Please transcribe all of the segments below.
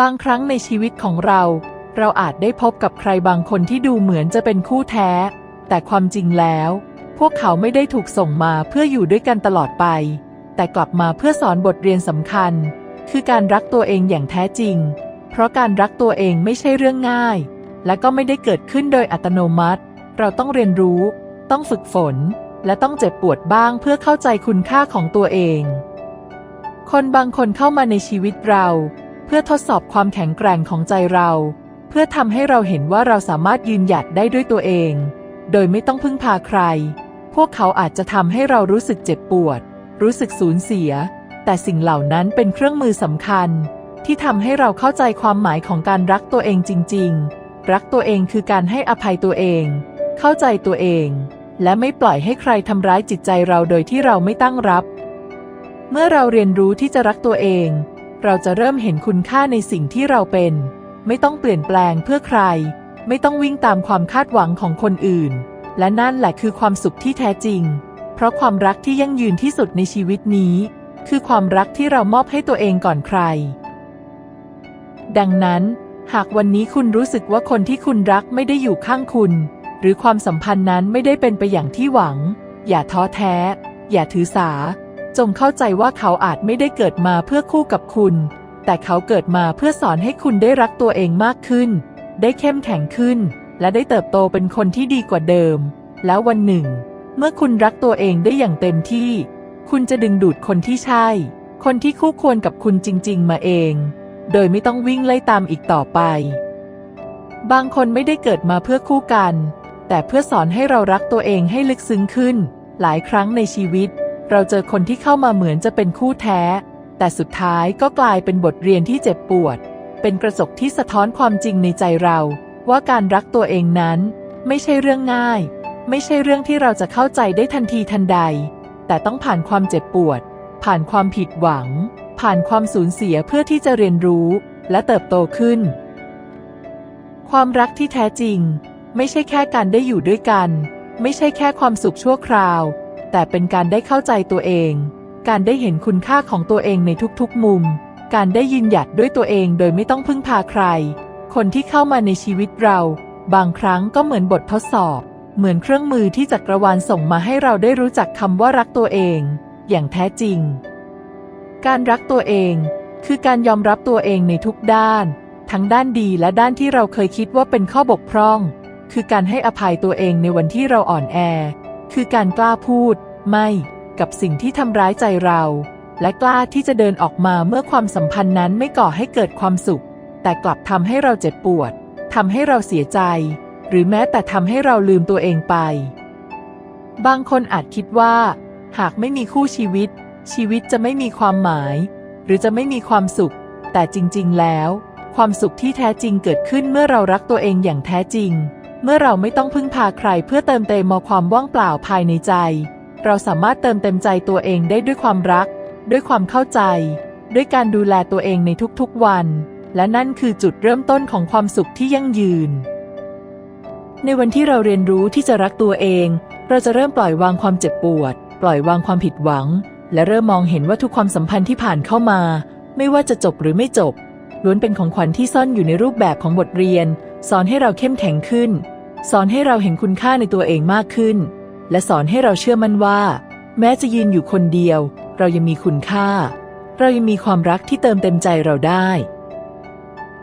บางครั้งในชีวิตของเรา เราอาจได้พบกับใครบางคนที่ดูเหมือนจะเป็นคู่แท้ แต่ความจริงแล้ว พวกเขาไม่ได้ถูกส่งมาเพื่ออยู่ด้วยกันตลอดไป แต่กลับมาเพื่อสอนบทเรียนสำคัญ คือการรักตัวเองอย่างแท้จริง เพราะการรักตัวเองไม่ใช่เรื่องง่าย และก็ไม่ได้เกิดขึ้นโดยอัตโนมัติ เราต้องเรียนรู้ ต้องฝึกฝน และต้องเจ็บปวดบ้างเพื่อเข้าใจคุณค่าของตัวเอง คนบางคนเข้ามาในชีวิตเรา พื่อทดสอบความแข็งแกร่งของใจเรา เพื่อทำให้เราเห็นว่าเราสามารถยืนหยัดได้ด้วยตัวเอง โดยไม่ต้องพึ่งพาใคร พวกเขาอาจจะทำให้เรารู้สึกเจ็บปวด รู้สึกสูญเสีย แต่สิ่งเหล่านั้นเป็นเครื่องมือสำคัญ ที่ทำให้เราเข้าใจความหมายของการรักตัวเองจริง ๆ รักตัวเองคือการให้อภัยตัวเอง เข้าใจตัวเอง และไม่ปล่อยให้ใครทำร้ายจิตใจเราโดยที่เราไม่ตั้งรับ เมื่อเราเรียนรู้ที่จะรักตัวเอง เราจะเริ่มเห็นคุณค่าในสิ่งที่เราเป็น ไม่ต้องเปลี่ยนแปลงเพื่อใคร ไม่ต้องวิ่งตามความคาดหวังของคนอื่น และนั่นแหละคือความสุขที่แท้จริง เพราะความรักที่ยั่งยืนที่สุดในชีวิตนี้ คือความรักที่เรามอบให้ตัวเองก่อนใคร ดังนั้น หากวันนี้คุณรู้สึกว่าคนที่คุณรักไม่ได้อยู่ข้างคุณ หรือความสัมพันธ์นั้นไม่ได้เป็นไปอย่างที่หวัง อย่าท้อแท้ อย่าถือสา จงเข้าใจว่าเขาอาจไม่ได้เกิดมาเพื่อคู่กับคุณ แต่เขาเกิดมาเพื่อสอนให้คุณได้รักตัวเองมากขึ้น ได้เข้มแข็งขึ้น และได้เติบโตเป็นคนที่ดีกว่าเดิม แล้ววันหนึ่ง เมื่อคุณรักตัวเองได้อย่างเต็มที่ คุณจะดึงดูดคนที่ใช่ คนที่คู่ควรกับคุณจริง ๆ มาเอง โดยไม่ต้องวิ่งไล่ตามอีกต่อไป บางคนไม่ได้เกิดมาเพื่อคู่กัน แต่เพื่อสอนให้เรารักตัวเองให้ลึกซึ้งขึ้น หลายครั้งในชีวิต เราเจอคนที่เข้ามาเหมือนจะเป็นคู่แท้ แต่สุดท้ายก็กลายเป็นบทเรียนที่เจ็บปวด เป็นกระจกที่สะท้อนความจริงในใจเรา ว่าการรักตัวเองนั้น ไม่ใช่เรื่องง่าย ไม่ใช่เรื่องที่เราจะเข้าใจได้ทันทีทันใด แต่ต้องผ่านความเจ็บปวด ผ่านความผิดหวัง ผ่านความสูญเสียเพื่อที่จะเรียนรู้ และเติบโตขึ้น ความรักที่แท้จริง ไม่ใช่แค่การได้อยู่ด้วยกัน ไม่ใช่แค่ความสุขชั่วคราว แต่เป็นการได้เข้าใจตัวเอง การได้เห็นคุณค่าของตัวเองในทุกๆมุม การได้ยืนหยัดด้วยตัวเองโดยไม่ต้องพึ่งพาใคร คนที่เข้ามาในชีวิตเรา บางครั้งก็เหมือนบททดสอบ เหมือนเครื่องมือที่จักรวาลส่งมาให้เราได้รู้จักคำว่ารักตัวเอง อย่างแท้จริง การรักตัวเอง คือการยอมรับตัวเองในทุกด้าน ทั้งด้านดีและด้านที่เราเคยคิดว่าเป็นข้อบกพร่อง คือการให้อภัยตัวเองในวันที่เราอ่อนแอ คือการกล้าพูด ไม่กับสิ่งที่ทำร้ายใจเรา และกล้าที่จะเดินออกมาเมื่อความสัมพันธ์นั้นไม่ก่อให้เกิดความสุข แต่กลับทำให้เราเจ็บปวดทำให้เราเสียใจ หรือแม้แต่ทำให้เราลืมตัวเองไป บางคนอาจคิดว่า หากไม่มีคู่ชีวิต ชีวิตจะไม่มีความหมาย หรือจะไม่มีความสุข แต่จริง ๆ แล้ว ความสุขที่แท้จริงเกิดขึ้นเมื่อเรารักตัวเองอย่างแท้จริง เมื่อเราไม่ต้องพึ่งพาใครเพื่อเติมเต็มความว่างเปล่าภายในใจ เราสามารถเติมเต็มใจตัวเองได้ด้วยความรัก ด้วยความเข้าใจ ด้วยการดูแลตัวเองในทุกๆวัน และนั่นคือจุดเริ่มต้นของความสุขที่ยั่งยืน ในวันที่เราเรียนรู้ที่จะรักตัวเอง เราจะเริ่มปล่อยวางความเจ็บปวด ปล่อยวางความผิดหวัง และเริ่มมองเห็นว่าทุกความสัมพันธ์ที่ผ่านเข้ามา ไม่ว่าจะจบหรือไม่จบล้วนเป็นของขวัญที่ซ่อนอยู่ในรูปแบบของบทเรียน สอนให้เราเข้มแข็งขึ้น สอนให้เราเห็นคุณค่าในตัวเองมากขึ้น และสอนให้เราเชื่อมั่นว่า แม้จะยืนอยู่คนเดียว เรายังมีคุณค่า เรายังมีความรักที่เติมเต็มใจเราได้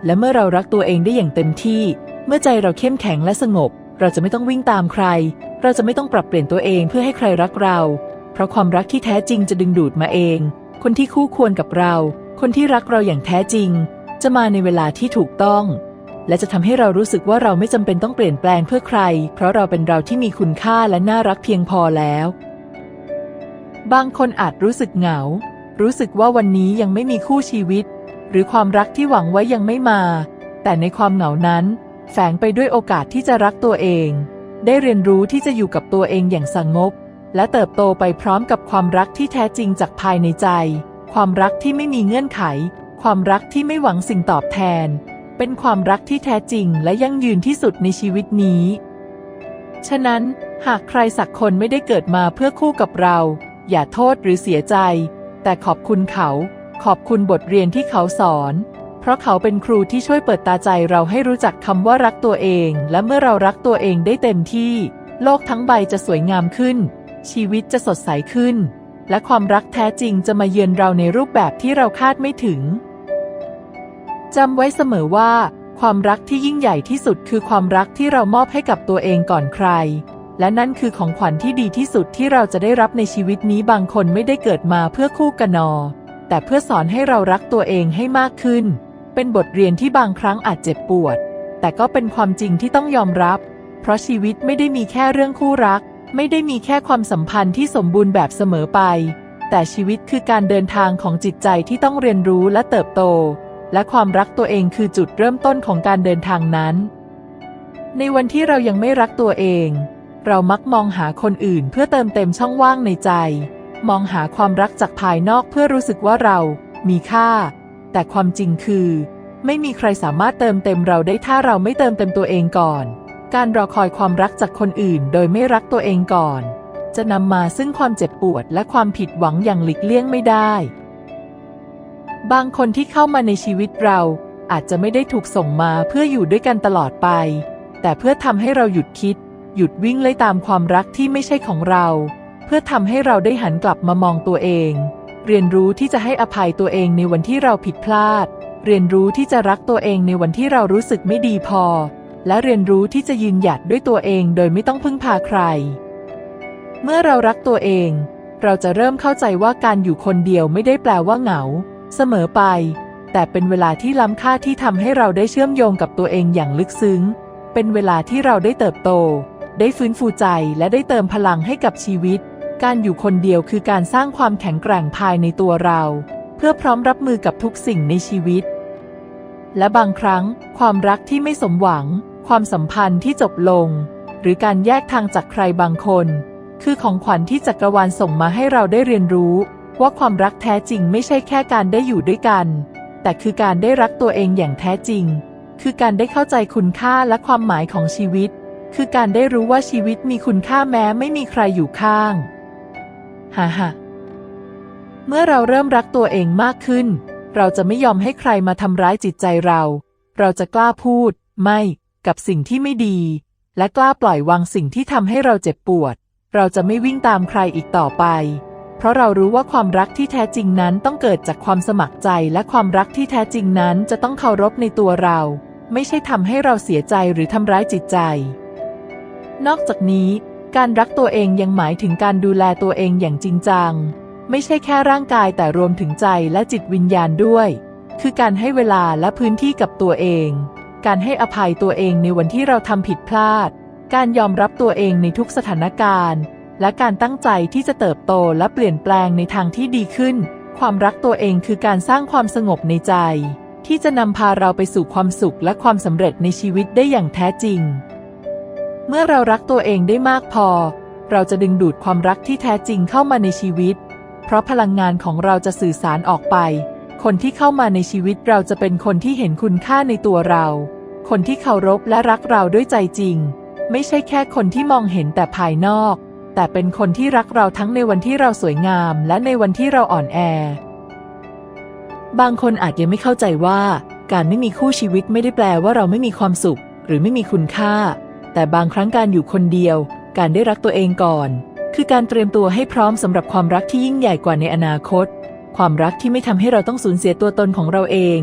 และเมื่อเรารักตัวเองได้อย่างเต็มที่ เมื่อใจเราเข้มแข็งและสงบ เราจะไม่ต้องวิ่งตามใคร เราจะไม่ต้องปรับเปลี่ยนตัวเองเพื่อให้ใครรักเรา เพราะความรักที่แท้จริงจะดึงดูดมาเอง คนที่คู่ควรกับเรา คนที่รักเราอย่างแท้จริง จะมาในเวลาที่ถูกต้อง และจะทำให้เรารู้สึกว่าเราไม่จำเป็นต้องเปลี่ยนแปลงเพื่อใคร เพราะเราเป็นเราที่มีคุณค่าและน่ารักเพียงพอแล้ว บางคนอาจรู้สึกเหงา รู้สึกว่าวันนี้ยังไม่มีคู่ชีวิต หรือความรักที่หวังไว้ยังไม่มา แต่ในความเหงานั้น แฝงไปด้วยโอกาสที่จะรักตัวเอง ได้เรียนรู้ที่จะอยู่กับตัวเองอย่างสงบ และเติบโตไปพร้อมกับความรักที่แท้จริงจากภายในใจ ความรักที่ไม่มีเงื่อนไข ความรักที่ไม่หวังสิ่งตอบแทน เป็นความรักที่แท้จริงและยั่งยืนที่สุดในชีวิตนี้ ฉะนั้นหากใครสักคนไม่ได้เกิดมาเพื่อคู่กับเรา อย่าโทษหรือเสียใจ แต่ขอบคุณเขา ขอบคุณบทเรียนที่เขาสอน เพราะเขาเป็นครูที่ช่วยเปิดตาใจเราให้รู้จักคำว่ารักตัวเอง และเมื่อเรารักตัวเองได้เต็มที่ โลกทั้งใบจะสวยงามขึ้น ชีวิตจะสดใสขึ้น และความรักแท้จริงจะมาเยือนเราในรูปแบบที่เราคาดไม่ถึง จำไว้เสมอว่า ความรักที่ยิ่งใหญ่ที่สุดคือความรักที่เรามอบให้กับตัวเองก่อนใคร และนั่นคือของขวัญที่ดีที่สุดที่เราจะได้รับในชีวิตนี้บางคนไม่ได้เกิดมาเพื่อคู่กันนอ แต่เพื่อสอนให้เรารักตัวเองให้มากขึ้น เป็นบทเรียนที่บางครั้งอาจเจ็บปวด แต่ก็เป็นความจริงที่ต้องยอมรับ เพราะชีวิตไม่ได้มีแค่เรื่องคู่รัก ไม่ได้มีแค่ความสัมพันธ์ที่สมบูรณ์แบบเสมอไป แต่ชีวิตคือการเดินทางของจิตใจที่ต้องเรียนรู้และเติบโต และความรักตัวเองคือจุดเริ่มต้นของการเดินทางนั้น ในวันที่เรายังไม่รักตัวเอง เรามักมองหาคนอื่นเพื่อเติมเต็มช่องว่างในใจ มองหาความรักจากภายนอกเพื่อรู้สึกว่าเรา มีค่า แต่ความจริงคือ ไม่มีใครสามารถเติมเต็มเราได้ถ้าเราไม่เติมเต็มตัวเองก่อน การรอคอยความรักจากคนอื่น โดยไม่รักตัวเองก่อน จะนำมาซึ่งความเจ็บปวดและความผิดหวังอย่างหลีกเลี่ยงไม่ได้ บางคนที่เข้ามาในชีวิตเราอาจจะไม่ได้ถูกส่งมาเพื่ออยู่ด้วยกันตลอดไป แต่เพื่อทำให้เราหยุดคิด หยุดวิ่งไล่ตามความรักที่ไม่ใช่ของเรา เพื่อทำให้เราได้หันกลับมามองตัวเอง เรียนรู้ที่จะให้อภัยตัวเองในวันที่เราผิดพลาด เรียนรู้ที่จะรักตัวเองในวันที่เรารู้สึกไม่ดีพอ และเรียนรู้ที่จะยืนหยัดด้วยตัวเองโดยไม่ต้องพึ่งพาใคร เมื่อเรารักตัวเอง เราจะเริ่มเข้าใจว่าการอยู่คนเดียวไม่ได้แปลว่าเหงา เสมอไป แต่เป็นเวลาที่ล้ำค่าที่ทำให้เราได้เชื่อมโยงกับตัวเองอย่างลึกซึ้ง เป็นเวลาที่เราได้เติบโต ได้ฟื้นฟูใจและได้เติมพลังให้กับชีวิต การอยู่คนเดียวคือการสร้างความแข็งแกร่งภายในตัวเรา เพื่อพร้อมรับมือกับทุกสิ่งในชีวิต และบางครั้ง ความรักที่ไม่สมหวัง ความสัมพันธ์ที่จบลง หรือการแยกทางจากใครบางคน คือของขวัญที่จักรวาลส่งมาให้เราได้เรียนรู้ ว่าความรักแท้จริงไม่ใช่แค่การได้อยู่ด้วยกัน แต่คือการได้รักตัวเองอย่างแท้จริง คือการได้เข้าใจคุณค่าและความหมายของชีวิต คือการได้รู้ว่าชีวิตมีคุณค่าแม้ไม่มีใครอยู่ข้างฮ่าฮ่าเมื่อเราเริ่มรักตัวเองมากขึ้น เราจะไม่ยอมให้ใครมาทำร้ายจิตใจเรา เราจะกล้าพูด ไม่กับสิ่งที่ไม่ดี และกล้าปล่อยวางสิ่งที่ทำให้เราเจ็บปวด เราจะไม่วิ่งตามใครอีกต่อไป เพราะเรารู้ว่าความรักที่แท้จริงนั้นต้องเกิดจากความสมัครใจและความรักที่แท้จริงนั้นจะต้องเคารพในตัวเรา ไม่ใช่ทำให้เราเสียใจหรือทำร้ายจิตใจ นอกจากนี้ การรักตัวเองยังหมายถึงการดูแลตัวเองอย่างจริงจัง ไม่ใช่แค่ร่างกายแต่รวมถึงใจและจิตวิญญาณด้วย คือการให้เวลาและพื้นที่กับตัวเอง การให้อภัยตัวเองในวันที่เราทำผิดพลาด การยอมรับตัวเองในทุกสถานการณ์ และการตั้งใจที่จะเติบโตและเปลี่ยนแปลงในทางที่ดีขึ้น ความรักตัวเองคือการสร้างความสงบในใจ ที่จะนำพาเราไปสู่ความสุขและความสำเร็จในชีวิตได้อย่างแท้จริง เมื่อเรารักตัวเองได้มากพอ เราจะดึงดูดความรักที่แท้จริงเข้ามาในชีวิต เพราะพลังงานของเราจะสื่อสารออกไป คนที่เข้ามาในชีวิตเราจะเป็นคนที่เห็นคุณค่าในตัวเรา คนที่เคารพและรักเราด้วยใจจริง ไม่ใช่แค่คนที่มองเห็นแต่ภายนอก แต่เป็นคนที่รักเราทั้งในวันที่เราสวยงาม และในวันที่เราอ่อนแอ บางคนอาจยังไม่เข้าใจว่า การไม่มีคู่ชีวิตไม่ได้แปลว่าเราไม่มีความสุข หรือไม่มีคุณค่า แต่บางครั้งการอยู่คนเดียว การได้รักตัวเองก่อน คือการเตรียมตัวให้พร้อมสำหรับความรักที่ยิ่งใหญ่กว่าในอนาคต ความรักที่ไม่ทำให้เราต้องสูญเสียตัวตนของเราเอง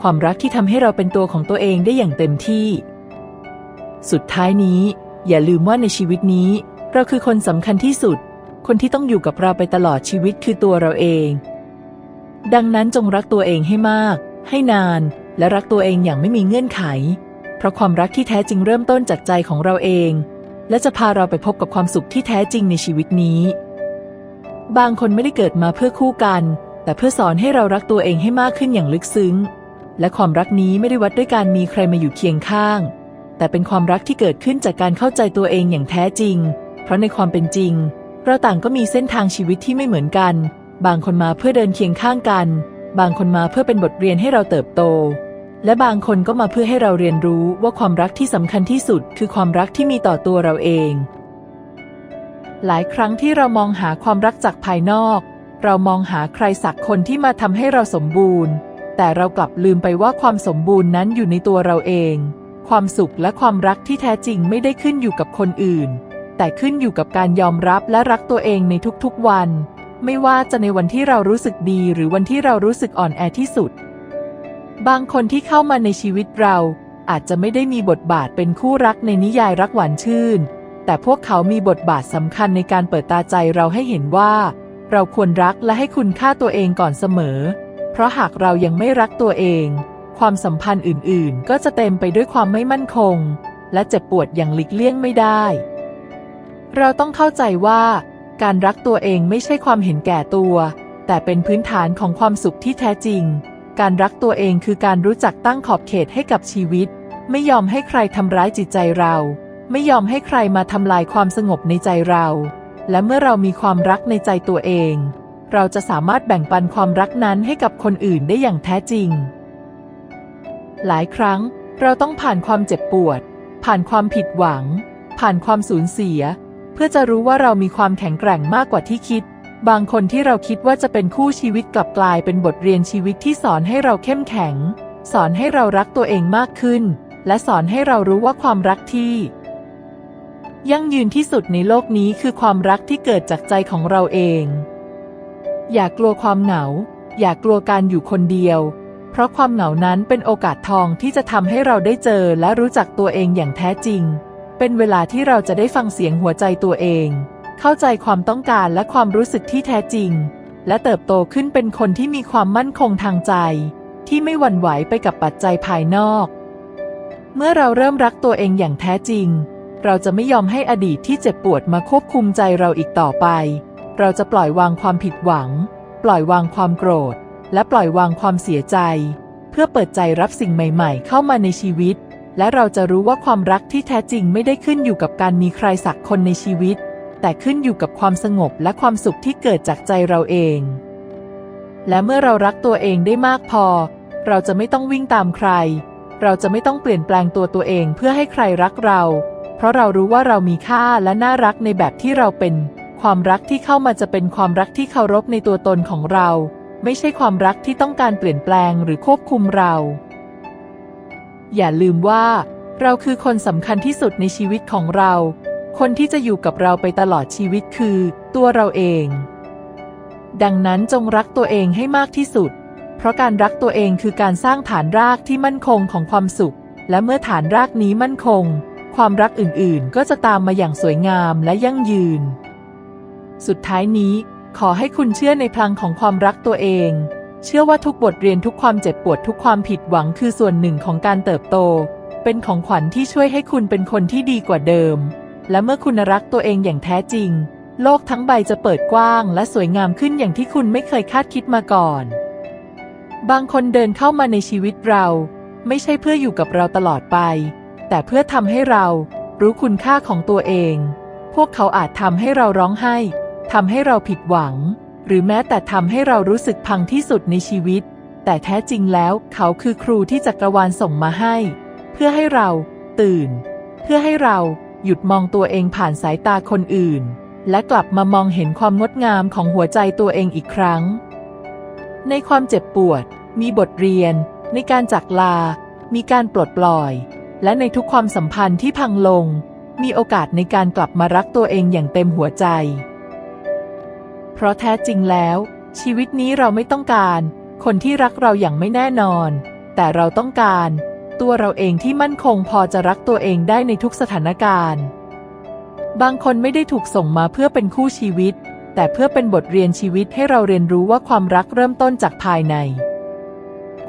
ความรักที่ทำให้เราเป็นตัวของตัวเองได้อย่างเต็มที่ สุดท้ายนี้ อย่าลืมว่าในชีวิตนี้ เราคือคนสำคัญที่สุด คนที่ต้องอยู่กับเราไปตลอดชีวิตคือตัวเราเอง ดังนั้นจงรักตัวเองให้มาก ให้นาน และรักตัวเองอย่างไม่มีเงื่อนไข เพราะความรักที่แท้จริงเริ่มต้นจากใจของเราเอง และจะพาเราไปพบกับความสุขที่แท้จริงในชีวิตนี้ บางคนไม่ได้เกิดมาเพื่อคู่กัน แต่เพื่อสอนให้เรารักตัวเองให้มากขึ้นอย่างลึกซึ้ง และความรักนี้ไม่ได้วัดด้วยการมีใครมาอยู่เคียงข้าง แต่เป็นความรักที่เกิดขึ้นจากการเข้าใจตัวเองอย่างแท้จริง ราะในความเป็นจริง เราต่างก็มีเส้นทางชีวิตที่ไม่เหมือนกัน บางคนมาเพื่อเดินเคียงข้างกัน บางคนมาเพื่อเป็นบทเรียนให้เราเติบโต และบางคนก็มาเพื่อให้เราเรียนรู้ว่าความรักที่สำคัญที่สุด คือความรักที่มีต่อตัวเราเอง หลายครั้งที่เรามองหาความรักจากภายนอก เรามองหาใครสักคนที่มาทำให้เราสมบูรณ์แแต่เรากลับลืมไปว่าความสมบูรณ์นั้นอยู่ในตัวเราเองความสุขและความรักที่แท้จริงไม่ได้ขึ้นอยู่กับคนอื่น แต่ขึ้นอยู่กับการยอมรับและรักตัวเองในทุกๆวัน ไม่ว่าจะในวันที่เรารู้สึกดีหรือวันที่เรารู้สึกอ่อนแอที่สุด บางคนที่เข้ามาในชีวิตเรา อาจจะไม่ได้มีบทบาทเป็นคู่รักในนิยายรักหวานชื่น แต่พวกเขามีบทบาทสำคัญในการเปิดตาใจเราให้เห็นว่า เราควรรักและให้คุณค่าตัวเองก่อนเสมอ เพราะหากเรายังไม่รักตัวเอง ความสัมพันธ์อื่นๆ ก็จะเต็มไปด้วยความไม่มั่นคง และเจ็บปวดอย่างหลีกเลี่ยงไม่ได้ เราต้องเข้าใจว่าการรักตัวเองไม่ใช่ความเห็นแก่ตัว แต่เป็นพื้นฐานของความสุขที่แท้จริง การรักตัวเองคือการรู้จักตั้งขอบเขตให้กับชีวิต ไม่ยอมให้ใครทำร้ายจิตใจเรา ไม่ยอมให้ใครมาทำลายความสงบในใจเรา และเมื่อเรามีความรักในใจตัวเอง เราจะสามารถแบ่งปันความรักนั้นให้กับคนอื่นได้อย่างแท้จริง หลายครั้งเราต้องผ่านความเจ็บปวด ผ่านความผิดหวัง ผ่านความสูญเสีย เพื่อจะรู้ว่าเรามีความแข็งแกร่งมากกว่าที่คิด บางคนที่เราคิดว่าจะเป็นคู่ชีวิตกลับกลายเป็นบทเรียนชีวิตที่สอนให้เราเข้มแข็ง สอนให้เรารักตัวเองมากขึ้น และสอนให้เรารู้ว่าความรักที่ ยั่งยืนที่สุดในโลกนี้คือความรักที่เกิดจากใจของเราเอง อย่ากลัวความเหงา อย่ากลัวการอยู่คนเดียวเพราะความเหงานั้นเป็นโอกาสทองที่จะทำให้เราได้เจอและรู้จักตัวเองอย่างแท้จริง เป็นเวลาที่เราจะได้ฟังเสียงหัวใจตัวเอง เข้าใจความต้องการและความรู้สึกที่แท้จริง และเติบโตขึ้นเป็นคนที่มีความมั่นคงทางใจ ที่ไม่หวั่นไหวไปกับปัจจัยภายนอก เมื่อเราเริ่มรักตัวเองอย่างแท้จริง เราจะไม่ยอมให้อดีตที่เจ็บปวดมาควบคุมใจเราอีกต่อไป เราจะปล่อยวางความผิดหวัง ปล่อยวางความโกรธ และปล่อยวางความเสียใจ เพื่อเปิดใจรับสิ่งใหม่ ๆ เข้ามาในชีวิต และเราจะรู้ว่าความรักที่แท้จริงไม่ได้ขึ้นอยู่กับการมีใครสักคนในชีวิต แต่ขึ้นอยู่กับความสงบและความสุขที่เกิดจากใจเราเอง และเมื่อเรารักตัวเองได้มากพอ เราจะไม่ต้องวิ่งตามใคร เราจะไม่ต้องเปลี่ยนแปลงตัวตัวเองเพื่อให้ใครรักเรา เพราะเรารู้ว่าเรามีค่าและน่ารักในแบบที่เราเป็น ความรักที่เข้ามาจะเป็นความรักที่เคารพในตัวตนของเรา ไม่ใช่ความรักที่ต้องการเปลี่ยนแปลงหรือควบคุมเรา อย่าลืมว่า เราคือคนสำคัญที่สุดในชีวิตของเรา คนที่จะอยู่กับเราไปตลอดชีวิตคือ ตัวเราเอง ดังนั้นจงรักตัวเองให้มากที่สุด เพราะการรักตัวเองคือการสร้างฐานรากที่มั่นคงของความสุข และเมื่อฐานรากนี้มั่นคง ความรักอื่นๆ ก็จะตามมาอย่างสวยงามและยั่งยืน สุดท้ายนี้ ขอให้คุณเชื่อในพลังของความรักตัวเอง เชื่อว่าทุกบทเรียนทุกความเจ็บปวดทุกความผิดหวังคือส่วนหนึ่งของการเติบโต เป็นของขวัญที่ช่วยให้คุณเป็นคนที่ดีกว่าเดิม และเมื่อคุณรักตัวเองอย่างแท้จริง โลกทั้งใบจะเปิดกว้าง และสวยงามขึ้นอย่างที่คุณไม่เคยคาดคิดมาก่อน บางคนเดินเข้ามาในชีวิตเรา ไม่ใช่เพื่ออยู่กับเราตลอดไป แต่เพื่อทำให้เรารู้คุณค่าของตัวเอง พวกเขาอาจทำให้เราร้องไห้ทำให้เราผิดหวัง หรือแม้แต่ทำให้เรารู้สึกพังที่สุดในชีวิต แต่แท้จริงแล้วเขาคือครูที่จักรวาลส่งมาให้ เพื่อให้เรา ตื่น เพื่อให้เราหยุดมองตัวเองผ่านสายตาคนอื่น และกลับมามองเห็นความงดงามของหัวใจตัวเองอีกครั้ง ในความเจ็บปวด มีบทเรียน ในการจากลา มีการปลดปล่อย และในทุกความสัมพันธ์ที่พังลง มีโอกาสในการกลับมารักตัวเองอย่างเต็มหัวใจ เพราะแท้จริงแล้ว ชีวิตนี้เราไม่ต้องการ คนที่รักเราอย่างไม่แน่นอน แต่เราต้องการ ตัวเราเองที่มั่นคงพอจะรักตัวเองได้ในทุกสถานการณ์ บางคนไม่ได้ถูกส่งมาเพื่อเป็นคู่ชีวิต แต่เพื่อเป็นบทเรียนชีวิตให้เราเรียนรู้ว่าความรักเริ่มต้นจากภายใน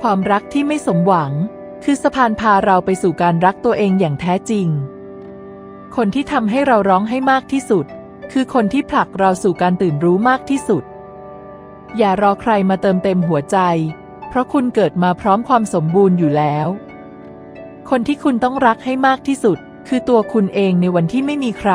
ความรักที่ไม่สมหวัง คือสะพานพาเราไปสู่การรักตัวเองอย่างแท้จริง คนที่ทำให้เราร้องให้มากที่สุด คือคนที่ผลักเราสู่การตื่นรู้มากที่สุด อย่ารอใครมาเติมเต็มหัวใจ เพราะคุณเกิดมาพร้อมความสมบูรณ์อยู่แล้ว คนที่คุณต้องรักให้มากที่สุด คือตัวคุณเองในวันที่ไม่มีใคร